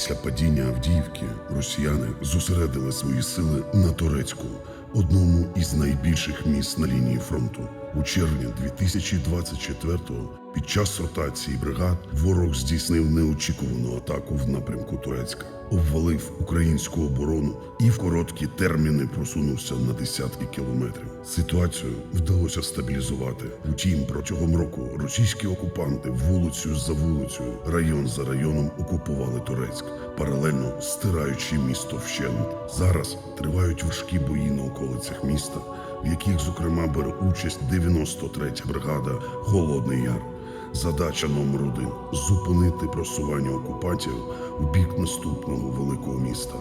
Після падіння Авдіївки росіяни зосередили свої сили на Турецьку, одному із найбільших міст на лінії фронту. У червні 2024-го під час ротації бригад ворог здійснив неочікувану атаку в напрямку Турецька, обвалив українську оборону і в короткі терміни просунувся на десятки кілометрів. Ситуацію вдалося стабілізувати. Утім, протягом року російські окупанти вулицю за вулицею, район за районом окупували Турецьк, паралельно стираючи місто вщент. Зараз тривають важкі бої на околицях міста, в яких, зокрема, бере участь 93-я бригада Холодний Яр. Задача номер один зупинити просування окупантів у бік наступного великого міста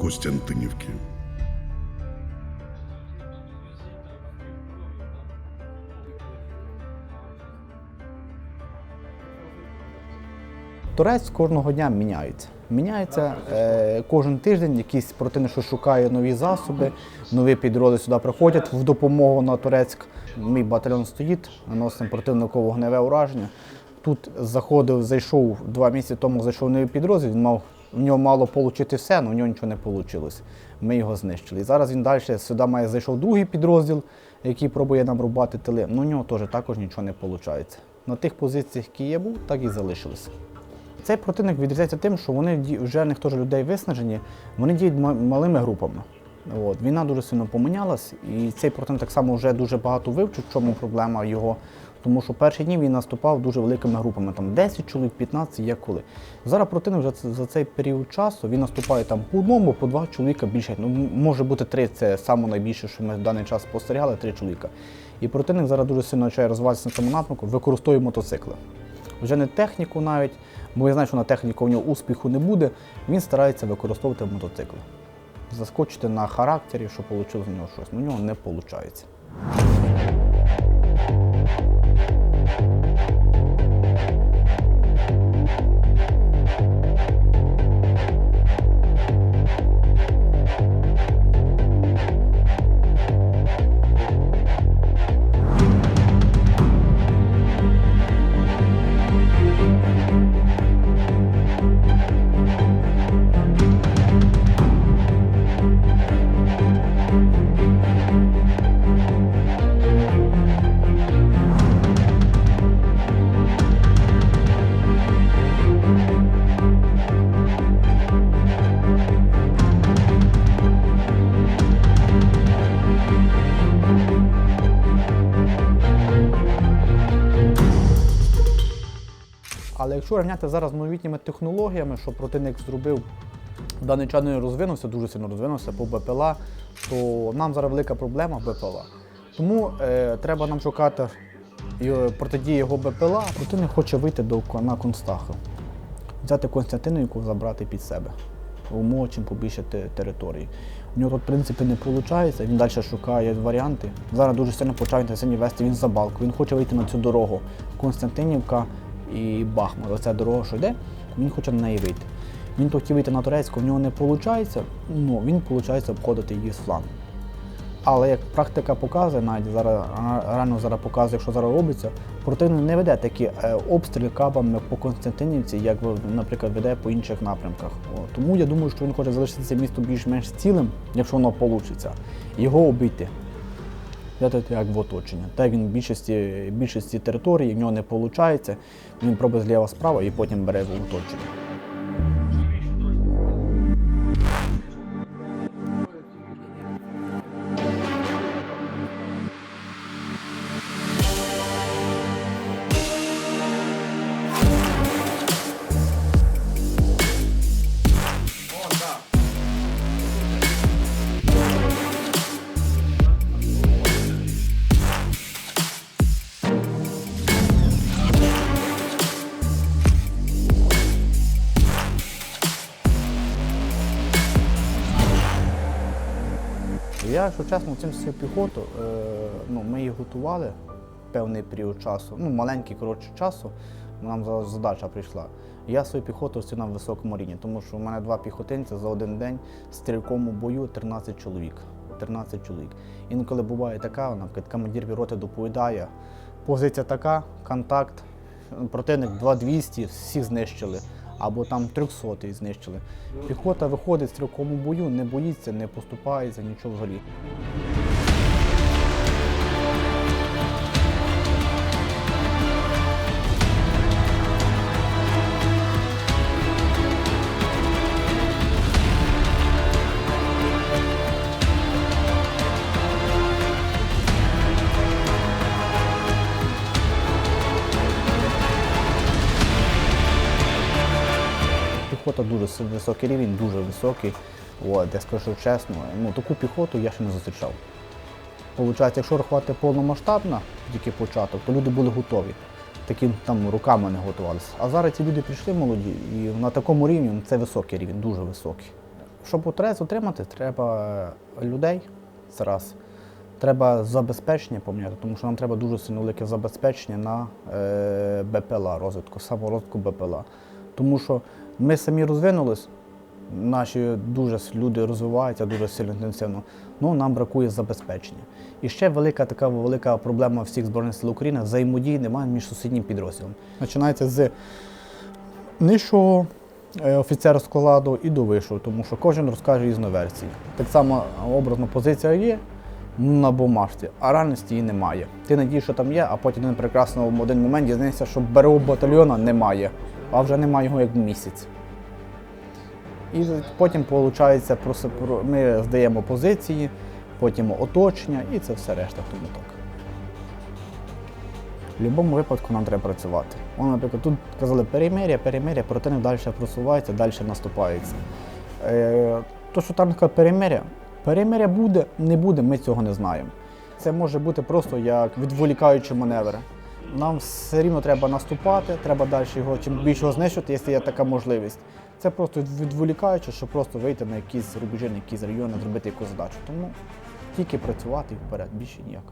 Костянтинівки. Турець кожного дня міняється. Міняється е, кожен тиждень, якийсь противник, що шукає нові засоби, нові підрозділи сюди приходять в допомогу на Турецьк. Мій батальйон стоїть, наносимо противникове вогневе ураження. Тут заходив, зайшов два місяці тому, зайшов новий підрозділ, він мав в нього мало отримати все, але в нього нічого не вийшло. Ми його знищили. І зараз він далі сюди має зайшов другий підрозділ, який пробує нам рубати тили. Ну, у нього теж також нічого не виходить. На тих позиціях, які я був, так і залишилися. Цей противник відрізняється тим, що вони вже них теж людей виснажені, вони діють малими групами. От. Війна дуже сильно помінялась, і цей противник так само вже дуже багато вивчив, в чому проблема його. Тому що перші дні він наступав дуже великими групами, там 10 чоловік, 15, як коли. Зараз противник вже за цей період часу він наступає там по одному, по два чоловіка більше. Ну, може бути три, це саме найбільше, що ми в даний час спостерігали, три чоловіка. І противник зараз дуже сильно почає розвиватися на цьому напрямку, використовує мотоцикли вже не техніку навіть, бо я знаю, що на техніку у нього успіху не буде, він старається використовувати мотоцикли. Заскочити на характері, що вийшло з нього щось. Ну, у нього не виходить. Якщо рівняти зараз новітніми технологіями, що противник зробив даний час не розвинувся, дуже сильно розвинувся по БПЛА, то нам зараз велика проблема БПЛА. Тому е, треба нам шукати е, протидії його БПЛА. Противник хоче вийти до на Констаху, взяти Константинівку, забрати під себе. Умов чим побільше території. У нього тут, в принципі, не виходить, він далі шукає варіанти. Зараз дуже сильно почав інтенсивні вести він за балку. Він хоче вийти на цю дорогу. Константинівка і Бахмут. Оця дорога, що йде, він хоче на неї вийти. Він хотів вийти на турецьку, в нього не виходить, ну він виходить обходити її з флангу. Але як практика показує, навіть зараз реально зараз показує, якщо зараз робиться, противник не веде такі е, обстріли кабами по Константинівці, як, наприклад, веде по інших напрямках. Тому я думаю, що він хоче залишити це місто більш-менш цілим, якщо воно вийде, його обійти. Взяти як в оточення. Так він в більшості, більшості території, в нього не виходить, він пробує зліва справа і потім бере в оточення. Якщо чесно, цим всю піхоту, е, ну, ми її готували певний період часу, ну, маленький коротше часу, нам задача прийшла. Я свою піхоту всю на високому рівні, тому що в мене два піхотинця за один день в стрілковому бою 13 чоловік. 13 чоловік. Інколи буває така, наприклад, командир роти доповідає, позиція така, контакт, противник 2200, всіх знищили. Або там 300 знищили. Піхота виходить в стрілковому бою, не боїться, не поступається, нічого взагалі. Піхота дуже високий рівень, дуже високий. От, я скажу чесно, ну таку піхоту я ще не зустрічав. Получається, якщо рахувати повномасштабно, тільки початок, то люди були готові. Таким там руками не готувалися. А зараз ці люди прийшли молоді, і на такому рівні ну, це високий рівень, дуже високий. Щоб отрез отримати, треба людей зараз. Треба забезпечення поміняти, тому що нам треба дуже сильно велике забезпечення на е, БПЛА, розвитку, саморозвитку БПЛА. Тому що ми самі розвинулись, наші дуже люди розвиваються дуже сильно інтенсивно, ну нам бракує забезпечення. І ще велика така велика проблема всіх Збройних сил України взаємодії немає між сусіднім підрозділом. Починається з нижчого е, офіцера складу і до вищого, тому що кожен розкаже різну версію. Так само образно позиція є на бумажці, а реальності її немає. Ти надієш, що там є, а потім один прекрасно в один момент дізнаєшся, що БРУ батальйона немає, а вже немає його як місяць. І потім виходить, ми здаємо позиції, потім оточення і це все решта тому так. В будь-якому випадку нам треба працювати. Вон, наприклад, тут казали перемир'я, перемир'я, противник далі просувається, далі наступається. Е, то, що там таке перемир'я, перемир'я буде, не буде, ми цього не знаємо. Це може бути просто як відволікаючі маневри. Нам все рівно треба наступати, треба далі його чим більше його знищити, якщо є така можливість. Це просто відволікаюче, щоб просто вийти на якісь рубежі, на якісь райони, зробити якусь задачу. Тому тільки працювати і вперед, більше ніяк.